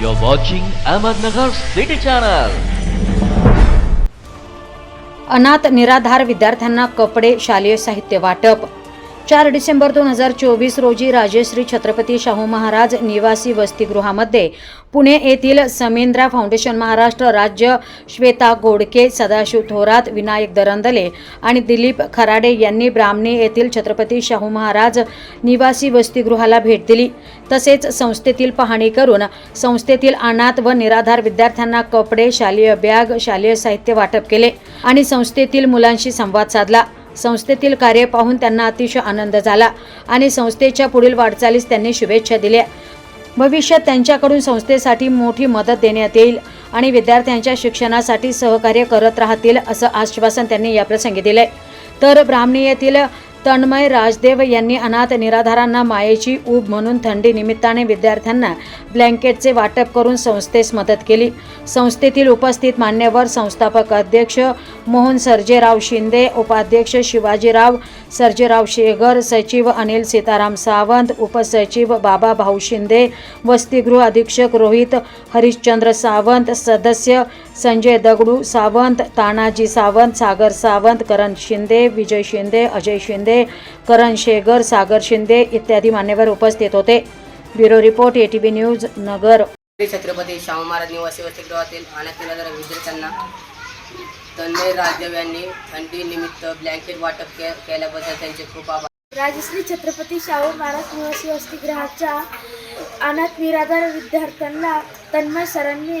You're watching Ahmednagar City Channel. अनाथ निराधार विद्यार्थ्यांना कपडे शालेय साहित्य वाटप चार डिसेंबर दोन हजार चोवीस रोजी राजश्री छत्रपती शाहू महाराज निवासी वसतिगृहामध्ये पुणे येथील समेंद्रा फाउंडेशन महाराष्ट्र राज्य श्वेता गोडके सदाशिव थोरात विनायक दरंदले आणि दिलीप खराडे यांनी ब्राह्मणी येथील छत्रपती शाहू महाराज निवासी वसतिगृहाला भेट दिली. तसेच संस्थेतील पाहणी करून संस्थेतील अनाथ व निराधार विद्यार्थ्यांना कपडे शालेय बॅग शालेय साहित्य वाटप केले आणि संस्थेतील मुलांशी संवाद साधला. संस्थेतील कार्य पाहून त्यांना अतिशय आनंद झाला आणि संस्थेच्या पुढील वाटचालीस त्यांनी शुभेच्छा दिल्या. भविष्यात त्यांच्याकडून संस्थेसाठी मोठी मदत देण्यात येईल आणि विद्यार्थ्यांच्या शिक्षणासाठी सहकार्य करत राहतील असं आश्वासन त्यांनी याप्रसंगी दिले तर ब्राह्मणी येथील तन्मय राजदेव यांनी अनाथ निराधारांना मायेची ऊब म्हणून थंडी निमित्ताने विद्यार्थ्यांना ब्लँकेटचे वाटप करून संस्थेस मदत केली. संस्थेतील उपस्थित मान्यवर संस्थापक अध्यक्ष मोहन सर्जेराव शिंदे उपाध्यक्ष शिवाजीराव सर्जेराव शेगर सचिव अनिल सीताराम सावंत उपसचिव बाबा भाऊ शिंदे वसतिगृह अधीक्षक रोहित हरिश्चंद्र सावंत सदस्य संजय दगडू सावंत तानाजी सावंत सागर सावंत करण शिंदे विजय शिंदे अजय शिंदे करण शेगर सागर शिंदे इत्यादी मान्यवर उपस्थित होते. Bureau report ATV news Nagar. Shri Chhatrapati Shahu Maharaj निवासी वसतिगृहातील अनाथ निराधार विद्यार्थ्यांना तन्मय राजदेव यांनी थंडी निमित्त ब्लँकेट वाटप के केल्याबद्दल त्यांचे खूप आभार. राजश्री छत्रपती शाहू महाराज निवासी वसतिगृहाच्या अनाथ निराधार विद्यार्थ्यांना तन्मय सरांनी